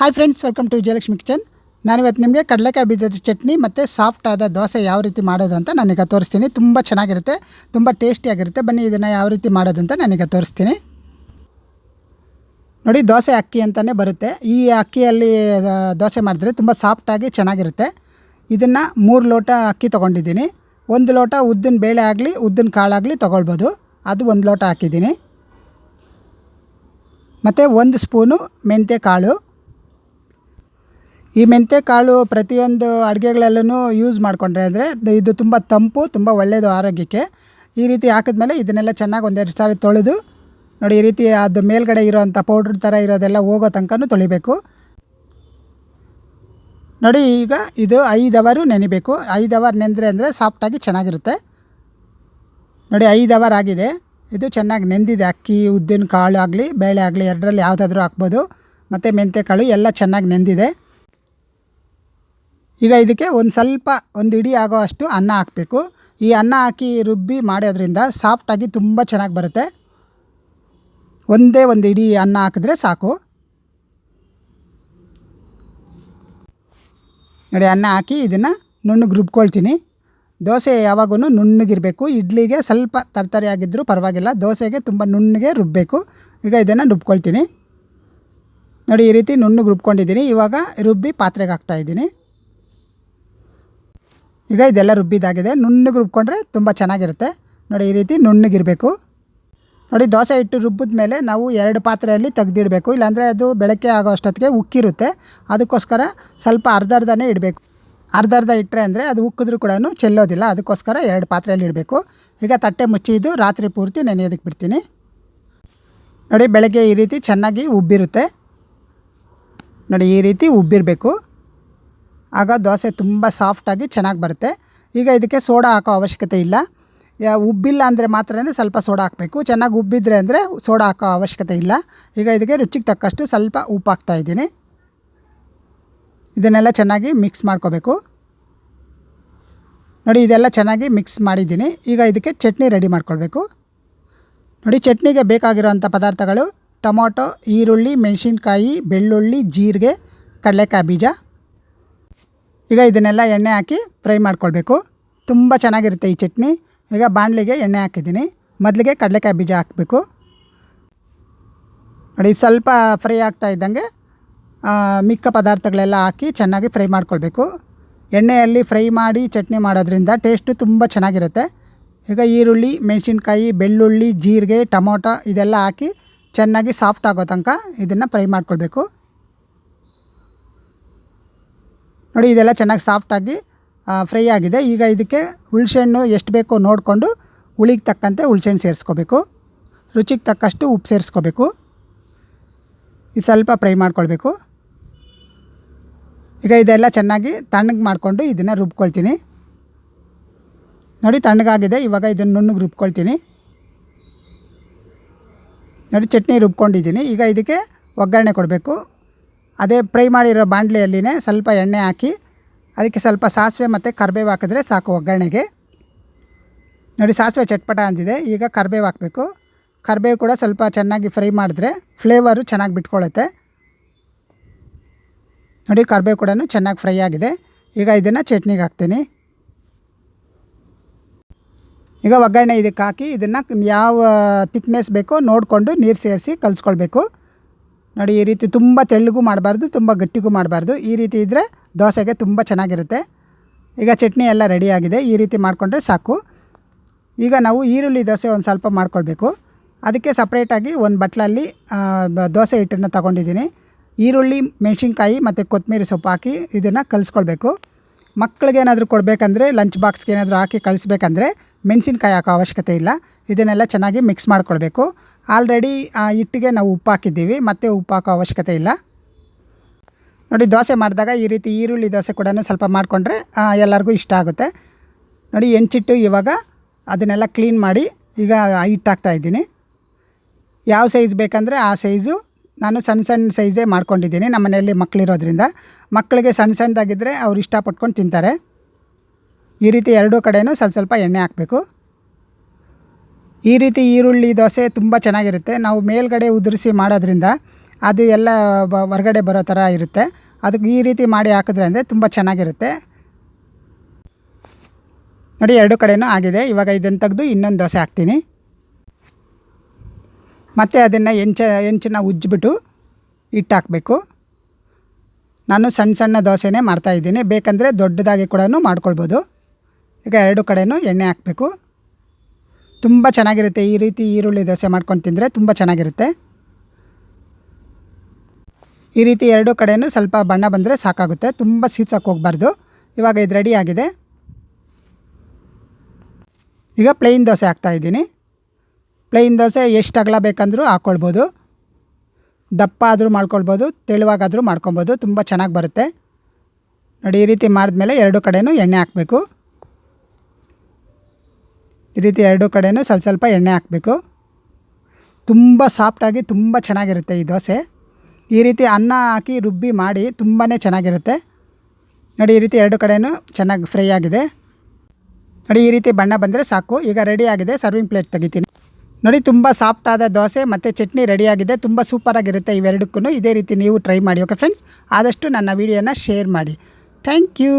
Hi friends welcome to Vijayalakshmi kitchen ನಾನಿವತ್ತು ನಿಮಗೆ ಕಡಲೆಕಾಯಿ ಬೀಜದ ಚಟ್ನಿ ಮತ್ತು ಸಾಫ್ಟ್ ಆದ ದೋಸೆ ಯಾವ ರೀತಿ ಮಾಡೋದು ಅಂತ ನನಗೆ ತೋರಿಸ್ತೀನಿ. ತುಂಬ ಚೆನ್ನಾಗಿರುತ್ತೆ, ತುಂಬ ಟೇಸ್ಟಿಯಾಗಿರುತ್ತೆ ಬನ್ನಿ ಇದನ್ನು ಯಾವ ರೀತಿ ಮಾಡೋದು ಅಂತ ನನಗೆ ತೋರಿಸ್ತೀನಿ. ನೋಡಿ, ದೋಸೆ ಅಕ್ಕಿ ಅಂತಲೇ ಬರುತ್ತೆ. ಈ ಅಕ್ಕಿಯಲ್ಲಿ ದೋಸೆ ಮಾಡಿದ್ರೆ ತುಂಬ ಸಾಫ್ಟಾಗಿ ಚೆನ್ನಾಗಿರುತ್ತೆ. ಇದನ್ನು ಮೂರು ಲೋಟ ಅಕ್ಕಿ ತೊಗೊಂಡಿದ್ದೀನಿ. ಒಂದು ಲೋಟ ಉದ್ದಿನ ಬೇಳೆ ಆಗಲಿ, ಉದ್ದಿನ ಕಾಳಾಗಲಿ ತೊಗೊಳ್ಬೋದು. ಅದು ಒಂದು ಲೋಟ ಹಾಕಿದ್ದೀನಿ. ಮತ್ತು ಒಂದು ಸ್ಪೂನು ಮೆಂತ್ಯ ಕಾಳು. ಈ ಮೆಂತ್ಯ ಕಾಳು ಪ್ರತಿಯೊಂದು ಅಡುಗೆಗಳಲ್ಲೂ ಯೂಸ್ ಮಾಡಿಕೊಂಡ್ರೆ ಅಂದರೆ ಇದು ತುಂಬ ತಂಪು, ತುಂಬ ಒಳ್ಳೆಯದು ಆರೋಗ್ಯಕ್ಕೆ. ಈ ರೀತಿ ಹಾಕಿದ್ಮೇಲೆ ಇದನ್ನೆಲ್ಲ ಚೆನ್ನಾಗಿ ಒಂದೆರಡು ಸಾರಿ ತೊಳೆದು, ನೋಡಿ ಈ ರೀತಿ ಅದು ಮೇಲ್ಗಡೆ ಇರೋವಂಥ ಪೌಡ್ರ್ ಥರ ಇರೋದೆಲ್ಲ ಹೋಗೋ ತನಕನೂ ತೊಳಿಬೇಕು. ನೋಡಿ ಈಗ ಇದು ಐದು ಅವರು ನೆನಿಬೇಕು. ಐದು ಅವರ್ ನೆಂದರೆ ಅಂದರೆ ಸಾಫ್ಟಾಗಿ ಚೆನ್ನಾಗಿರುತ್ತೆ. ನೋಡಿ ಐದು ಅವರ್ ಆಗಿದೆ. ಇದು ಚೆನ್ನಾಗಿ ನೆಂದಿದೆ. ಅಕ್ಕಿ, ಉದ್ದಿನ ಕಾಳು ಆಗಲಿ, ಬೇಳೆ ಆಗಲಿ, ಎರಡರಲ್ಲಿ ಯಾವುದಾದ್ರೂ ಹಾಕ್ಬೋದು. ಮತ್ತು ಮೆಂತ್ಯ ಕಾಳು ಎಲ್ಲ ಚೆನ್ನಾಗಿ ನೆಂದಿದೆ. ಈಗ ಇದಕ್ಕೆ ಒಂದು ಸ್ವಲ್ಪ ಒಂದು ಇಡಿ ಆಗೋ ಅಷ್ಟು ಅನ್ನ ಹಾಕಬೇಕು. ಈ ಅನ್ನ ಹಾಕಿ ರುಬ್ಬಿ ಮಾಡೋದ್ರಿಂದ ಸಾಫ್ಟಾಗಿ ತುಂಬ ಚೆನ್ನಾಗಿ ಬರುತ್ತೆ. ಒಂದೇ ಒಂದು ಇಡಿ ಅನ್ನ ಹಾಕಿದ್ರೆ ಸಾಕು. ನೋಡಿ, ಅನ್ನ ಹಾಕಿ ಇದನ್ನು ನುಣ್ಣಗೆ ರುಬ್ಕೊಳ್ತೀನಿ. ದೋಸೆ ಯಾವಾಗೂ ನುಣ್ಣಗಿರಬೇಕು. ಇಡ್ಲಿಗೆ ಸ್ವಲ್ಪ ತರ್ತರಿ ಆಗಿದ್ದರೂ ಪರವಾಗಿಲ್ಲ. ದೋಸೆಗೆ ತುಂಬ ನುಣ್ಣಗೆ ರುಬ್ಬಬೇಕು ಈಗ ಇದನ್ನು ರುಬ್ಕೊಳ್ತೀನಿ. ನೋಡಿ, ಈ ರೀತಿ ನುಣ್ಣಗೆ ರುಬ್ಕೊಂಡಿದ್ದೀನಿ. ಇವಾಗ ರುಬ್ಬಿ ಪಾತ್ರೆಗೆ ಹಾಕ್ತಾಯಿದ್ದೀನಿ ಈಗ ಇದೆಲ್ಲ ರುಬ್ಬಿದಾಗಿದೆ ನುಣ್ಣಗೆ ರುಬ್ಕೊಂಡ್ರೆ ತುಂಬ ಚೆನ್ನಾಗಿರುತ್ತೆ. ನೋಡಿ, ಈ ರೀತಿ ನುಣ್ಣಗಿರಬೇಕು. ನೋಡಿ, ದೋಸೆ ಹಿಟ್ಟು ರುಬ್ಬಿದ ಮೇಲೆ ನಾವು ಎರಡು ಪಾತ್ರೆಯಲ್ಲಿ ತೆಗೆದಿಡಬೇಕು. ಇಲ್ಲಾಂದರೆ ಅದು ಬೆಳಗ್ಗೆ ಆಗೋ ಅಷ್ಟೊತ್ತಿಗೆ ಉಕ್ಕಿರುತ್ತೆ. ಅದಕ್ಕೋಸ್ಕರ ಸ್ವಲ್ಪ ಅರ್ಧ ಅರ್ಧನೇ ಇಡಬೇಕು. ಅರ್ಧ ಅರ್ಧ ಇಟ್ಟರೆ ಅಂದರೆ ಅದು ಉಕ್ಕಿದ್ರೂ ಕೂಡ ಚೆಲ್ಲೋದಿಲ್ಲ. ಅದಕ್ಕೋಸ್ಕರ ಎರಡು ಪಾತ್ರೆಯಲ್ಲಿ ಇಡಬೇಕು. ಈಗ ತಟ್ಟೆ ಮುಚ್ಚಿದ್ದು ರಾತ್ರಿ ಪೂರ್ತಿ ನೆನೆಯೋದಕ್ಕೆ ಬಿಡ್ತೀನಿ. ನೋಡಿ, ಬೆಳಗ್ಗೆ ಈ ರೀತಿ ಚೆನ್ನಾಗಿ ಉಬ್ಬಿರುತ್ತೆ. ನೋಡಿ, ಈ ರೀತಿ ಉಬ್ಬಿರಬೇಕು. ಆಗ ದೋಸೆ ತುಂಬ ಸಾಫ್ಟಾಗಿ ಚೆನ್ನಾಗಿ ಬರುತ್ತೆ. ಈಗ ಇದಕ್ಕೆ ಸೋಡಾ ಹಾಕೋ ಅವಶ್ಯಕತೆ ಇಲ್ಲ. ಉಬ್ಬಿಲ್ಲ ಅಂದರೆ ಮಾತ್ರ ಸ್ವಲ್ಪ ಸೋಡಾ ಹಾಕಬೇಕು. ಚೆನ್ನಾಗಿ ಉಬ್ಬಿದ್ರೆ ಅಂದರೆ ಸೋಡಾ ಹಾಕೋ ಅವಶ್ಯಕತೆ ಇಲ್ಲ. ಈಗ ಇದಕ್ಕೆ ರುಚಿಗೆ ತಕ್ಕಷ್ಟು ಸ್ವಲ್ಪ ಉಪ್ಪು ಹಾಕ್ತಾ ಇದ್ದೀನಿ. ಇದನ್ನೆಲ್ಲ ಚೆನ್ನಾಗಿ ಮಿಕ್ಸ್ ಮಾಡ್ಕೋಬೇಕು. ನೋಡಿ, ಇದೆಲ್ಲ ಚೆನ್ನಾಗಿ ಮಿಕ್ಸ್ ಮಾಡಿದ್ದೀನಿ. ಈಗ ಇದಕ್ಕೆ ಚಟ್ನಿ ರೆಡಿ ಮಾಡ್ಕೊಳ್ಬೇಕು. ನೋಡಿ, ಚಟ್ನಿಗೆ ಬೇಕಾಗಿರುವಂಥ ಪದಾರ್ಥಗಳು ಟೊಮೊಟೊ, ಈರುಳ್ಳಿ, ಮೆಣಸಿನ್ಕಾಯಿ, ಬೆಳ್ಳುಳ್ಳಿ, ಜೀರಿಗೆ, ಕಡಲೆಕಾಯಿ ಬೀಜ. ಈಗ ಇದನ್ನೆಲ್ಲ ಎಣ್ಣೆ ಹಾಕಿ ಫ್ರೈ ಮಾಡ್ಕೊಳ್ಬೇಕು. ತುಂಬ ಚೆನ್ನಾಗಿರುತ್ತೆ ಈ ಚಟ್ನಿ. ಈಗ ಬಾಣಲಿಗೆ ಎಣ್ಣೆ ಹಾಕಿದ್ದೀನಿ. ಮೊದಲಿಗೆ ಕಡಲೆಕಾಯಿ ಬೀಜ ಹಾಕಬೇಕು. ನೋಡಿ, ಸ್ವಲ್ಪ ಫ್ರೈ ಆಗ್ತಾ ಇದ್ದಂಗೆ ಮಿಕ್ಕ ಪದಾರ್ಥಗಳೆಲ್ಲ ಹಾಕಿ ಚೆನ್ನಾಗಿ ಫ್ರೈ ಮಾಡ್ಕೊಳ್ಬೇಕು. ಎಣ್ಣೆಯಲ್ಲಿ ಫ್ರೈ ಮಾಡಿ ಚಟ್ನಿ ಮಾಡೋದ್ರಿಂದ ಟೇಸ್ಟು ತುಂಬ ಚೆನ್ನಾಗಿರುತ್ತೆ. ಈಗ ಈರುಳ್ಳಿ, ಮೆಣಸಿನ್ಕಾಯಿ, ಬೆಳ್ಳುಳ್ಳಿ, ಜೀರಿಗೆ, ಟೊಮೊಟೊ ಇದೆಲ್ಲ ಹಾಕಿ ಚೆನ್ನಾಗಿ ಸಾಫ್ಟ್ ಆಗೋ ತನಕ ಇದನ್ನು ಫ್ರೈ ಮಾಡ್ಕೊಳ್ಬೇಕು. ನೋಡಿ, ಇದೆಲ್ಲ ಚೆನ್ನಾಗಿ ಸಾಫ್ಟಾಗಿ ಫ್ರೈ ಆಗಿದೆ. ಈಗ ಇದಕ್ಕೆ ಹುಳ್ಸೆಹಣ್ಣು ಎಷ್ಟು ಬೇಕೋ ನೋಡಿಕೊಂಡು ಹುಳಿಗೆ ತಕ್ಕಂತೆ ಹುಳ್ಸೆಹಣ್ಣು ಸೇರಿಸ್ಕೋಬೇಕು. ರುಚಿಗೆ ತಕ್ಕಷ್ಟು ಉಪ್ಪು ಸೇರಿಸ್ಕೋಬೇಕು. ಇದು ಸ್ವಲ್ಪ ಫ್ರೈ ಮಾಡ್ಕೊಳ್ಬೇಕು. ಈಗ ಇದೆಲ್ಲ ಚೆನ್ನಾಗಿ ತಣ್ಣಗೆ ಮಾಡಿಕೊಂಡು ಇದನ್ನು ರುಬ್ಕೊಳ್ತೀನಿ. ನೋಡಿ, ತಣ್ಣಗಾಗಿದೆ. ಇವಾಗ ಇದನ್ನು ನುಣ್ಣಗೆ ರುಬ್ಕೊಳ್ತೀನಿ. ನೋಡಿ, ಚಟ್ನಿ ರುಬ್ಕೊಂಡಿದ್ದೀನಿ. ಈಗ ಇದಕ್ಕೆ ಒಗ್ಗರಣೆ ಕೊಡಬೇಕು. ಅದೇ ಫ್ರೈ ಮಾಡಿರೋ ಬಾಣಲೆಯಲ್ಲಿನೇ ಸ್ವಲ್ಪ ಎಣ್ಣೆ ಹಾಕಿ, ಅದಕ್ಕೆ ಸ್ವಲ್ಪ ಸಾಸಿವೆ ಮತ್ತು ಕರಿಬೇವು ಹಾಕಿದ್ರೆ ಸಾಕು ಒಗ್ಗರಣೆಗೆ. ನೋಡಿ, ಸಾಸಿವೆ ಚಟ್ಪಟ ಅಂದಿದೆ, ಈಗ ಕರಿಬೇವು ಹಾಕಬೇಕು. ಕರಿಬೇವು ಕೂಡ ಸ್ವಲ್ಪ ಚೆನ್ನಾಗಿ ಫ್ರೈ ಮಾಡಿದ್ರೆ ಫ್ಲೇವರು ಚೆನ್ನಾಗಿ ಬಿಟ್ಕೊಳ್ಳುತ್ತೆ. ನೋಡಿ, ಕರಿಬೇವು ಕೂಡ ಚೆನ್ನಾಗಿ ಫ್ರೈ ಆಗಿದೆ. ಈಗ ಇದನ್ನು ಚಟ್ನಿಗೆ ಹಾಕ್ತೀನಿ. ಈಗ ಒಗ್ಗರಣೆ ಇದಕ್ಕೆ ಹಾಕಿ, ಇದನ್ನು ಯಾವ ತಿಕ್ನೆಸ್ ಬೇಕೋ ನೋಡಿಕೊಂಡು ನೀರು ಸೇರಿಸಿ ಕಲಿಸ್ಕೊಳ್ಬೇಕು. ನೋಡಿ, ಈ ರೀತಿ ತುಂಬ ತೆಳ್ಳಗೂ ಮಾಡಬಾರ್ದು, ತುಂಬ ಗಟ್ಟಿಗೂ ಮಾಡಬಾರ್ದು. ಈ ರೀತಿ ಇದ್ದರೆ ದೋಸೆಗೆ ತುಂಬ ಚೆನ್ನಾಗಿರುತ್ತೆ. ಈಗ ಚಟ್ನಿ ಎಲ್ಲ ರೆಡಿಯಾಗಿದೆ ಈ ರೀತಿ ಮಾಡಿಕೊಂಡ್ರೆ ಸಾಕು. ಈಗ ನಾವು ಈರುಳ್ಳಿ ದೋಸೆ ಒಂದು ಸ್ವಲ್ಪ ಮಾಡ್ಕೊಳ್ಬೇಕು. ಅದಕ್ಕೆ ಸಪ್ರೇಟಾಗಿ ಒಂದು ಬಟ್ಲಲ್ಲಿ ದೋಸೆ ಹಿಟ್ಟನ್ನು ತಗೊಂಡಿದ್ದೀನಿ. ಈರುಳ್ಳಿ, ಮೆಣಸಿನ್ಕಾಯಿ ಮತ್ತು ಕೊತ್ತಂಬರಿ ಸೊಪ್ಪು ಹಾಕಿ ಇದನ್ನು ಕಲಿಸ್ಕೊಳ್ಬೇಕು. ಮಕ್ಳಿಗೆ ಏನಾದರೂ ಕೊಡಬೇಕಂದ್ರೆ ಲಂಚ್ ಬಾಕ್ಸ್ಗೆ ಏನಾದರೂ ಹಾಕಿ ಕಳಿಸ್ಬೇಕಂದ್ರೆ ಮೆಣಸಿನ್ಕಾಯಿ ಹಾಕೋ ಅವಶ್ಯಕತೆ ಇಲ್ಲ. ಇದನ್ನೆಲ್ಲ ಚೆನ್ನಾಗಿ ಮಿಕ್ಸ್ ಮಾಡ್ಕೊಳ್ಬೇಕು. ಆಲ್ರೆಡಿ ಆ ಹಿಟ್ಟಿಗೆ ನಾವು ಉಪ್ಪು ಹಾಕಿದ್ದೀವಿ. ಮತ್ತೆ ಉಪ್ಪು ಹಾಕೋ ಅವಶ್ಯಕತೆ ಇಲ್ಲ. ನೋಡಿ, ದೋಸೆ ಮಾಡಿದಾಗ ಈ ರೀತಿ ಈರುಳ್ಳಿ ದೋಸೆ ಕೂಡ ಸ್ವಲ್ಪ ಮಾಡಿಕೊಂಡ್ರೆ ಎಲ್ಲರಿಗೂ ಇಷ್ಟ ಆಗುತ್ತೆ. ನೋಡಿ ಹೆಂಚಿಟ್ಟು ಇವಾಗ ಅದನ್ನೆಲ್ಲ ಕ್ಲೀನ್ ಮಾಡಿ ಈಗ ಹಿಟ್ಟು ಹಾಕ್ತಾಯಿದ್ದೀನಿ ಯಾವ ಸೈಜ್ ಬೇಕಂದರೆ ಆ ಸೈಜು ನಾನು ಸಣ್ಣ ಸಣ್ಣ ಸೈಜೇ ಮಾಡ್ಕೊಂಡಿದ್ದೀನಿ. ನಮ್ಮ ಮನೆಯಲ್ಲಿ ಮಕ್ಕಳಿರೋದ್ರಿಂದ ಮಕ್ಕಳಿಗೆ ಸಣ್ಣ ಸಣ್ಣದಾಗಿದ್ದರೆ ಅವ್ರು ಇಷ್ಟಪಟ್ಕೊಂಡು ತಿಂತಾರೆ. ಈ ರೀತಿ ಎರಡೂ ಕಡೆಯೂ ಸ್ವಲ್ಪ ಸ್ವಲ್ಪ ಎಣ್ಣೆ ಹಾಕಬೇಕು. ಈ ರೀತಿ ಈರುಳ್ಳಿ, ದೋಸೆ ತುಂಬ ಚೆನ್ನಾಗಿರುತ್ತೆ. ನಾವು ಮೇಲ್ಗಡೆ ಉದುರಿಸಿ ಮಾಡೋದ್ರಿಂದ ಅದು ಎಲ್ಲ ಬ- ಹೊರಗಡೆ ಬರೋ ಥರ ಇರುತ್ತೆ. ಅದಕ್ಕೆ ಈ ರೀತಿ ಮಾಡಿ ಹಾಕಿದ್ರೆ ಅಂದರೆ ತುಂಬ ಚೆನ್ನಾಗಿರುತ್ತೆ. ನೋಡಿ, ಎರಡು ಕಡೆಯೂ ಆಗಿದೆ. ಇವಾಗ ಇದನ್ನು ತೆಗೆದು ಇನ್ನೊಂದು ದೋಸೆ ಹಾಕ್ತೀನಿ. ಮತ್ತು ಅದನ್ನು ಹೆಂಚ ಹೆಂಚನ್ನ ಉಜ್ಜಿಬಿಟ್ಟು ಹಿಟ್ಟು ಹಾಕಬೇಕು ನಾನು ಸಣ್ಣ ಸಣ್ಣ ದೋಸೆನೇ ಮಾಡ್ತಾಯಿದ್ದೀನಿ ಬೇಕಂದರೆ ದೊಡ್ಡದಾಗಿ ಕೂಡ ಮಾಡ್ಕೊಳ್ಬೋದು. ಈಗ ಎರಡು ಕಡೆಯೂ ಎಣ್ಣೆ ಹಾಕಬೇಕು. ತುಂಬ ಚೆನ್ನಾಗಿರುತ್ತೆ ಈ ರೀತಿ ಈರುಳ್ಳಿ ದೋಸೆ ಮಾಡ್ಕೊಂಡು ತಿಂದರೆ ತುಂಬ ಚೆನ್ನಾಗಿರುತ್ತೆ. ಈ ರೀತಿ ಎರಡು ಕಡೆಯೂ ಸ್ವಲ್ಪ ಬಣ್ಣ ಬಂದರೆ ಸಾಕಾಗುತ್ತೆ. ತುಂಬ ಸೀಸಕ್ಕೆ ಹೋಗಬಾರ್ದು. ಇವಾಗ ಇದು ರೆಡಿ ಆಗಿದೆ. ಈಗ ಪ್ಲೇನ್ ದೋಸೆ ಹಾಕ್ತಾಯಿದ್ದೀನಿ ಪ್ಲೇನ್ ದೋಸೆ ಎಷ್ಟು ಅಗಲ ಬೇಕಂದರೂ ಹಾಕ್ಕೊಳ್ಬೋದು ದಪ್ಪ ಆದರೂ ಮಾಡ್ಕೊಳ್ಬೋದು, ತೆಳುವಾಗಾದರೂ ಮಾಡ್ಕೊಬೋದು ತುಂಬ ಚೆನ್ನಾಗಿ ಬರುತ್ತೆ. ನೋಡಿ, ಈ ರೀತಿ ಮಾಡಿದ್ಮೇಲೆ ಎರಡು ಕಡೆಯೂ ಎಣ್ಣೆ ಹಾಕಬೇಕು. ಈ ರೀತಿ ಎರಡು ಕಡೆಯೂ ಸ್ವಲ್ಪ ಸ್ವಲ್ಪ ಎಣ್ಣೆ ಹಾಕಬೇಕು. ತುಂಬ ಸಾಫ್ಟಾಗಿ ತುಂಬ ಚೆನ್ನಾಗಿರುತ್ತೆ ಈ ದೋಸೆ. ಈ ರೀತಿ ಅನ್ನ ಹಾಕಿ ರುಬ್ಬಿ ಮಾಡಿ ತುಂಬಾ ಚೆನ್ನಾಗಿರುತ್ತೆ. ನೋಡಿ, ಈ ರೀತಿ ಎರಡು ಕಡೆಯೂ ಚೆನ್ನಾಗಿ ಫ್ರೈ ಆಗಿದೆ. ನೋಡಿ, ಈ ರೀತಿ ಬಣ್ಣ ಬಂದರೆ ಸಾಕು. ಈಗ ರೆಡಿ ಆಗಿದೆ ಸರ್ವಿಂಗ್ ಪ್ಲೇಟ್ ತೆಗಿತೀನಿ. ನೋಡಿ, ತುಂಬ ಸಾಫ್ಟ್ ಆದ ದೋಸೆ ಮತ್ತು ಚಟ್ನಿ ರೆಡಿಯಾಗಿದೆ ತುಂಬ ಸೂಪರಾಗಿರುತ್ತೆ ಇವೆರಡಕ್ಕೂ ಇದೇ ರೀತಿ ನೀವು ಟ್ರೈ ಮಾಡಿ ಓಕೆ ಫ್ರೆಂಡ್ಸ್ ಆದಷ್ಟು ನನ್ನ ವೀಡಿಯೋನ ಶೇರ್ ಮಾಡಿ. Thank you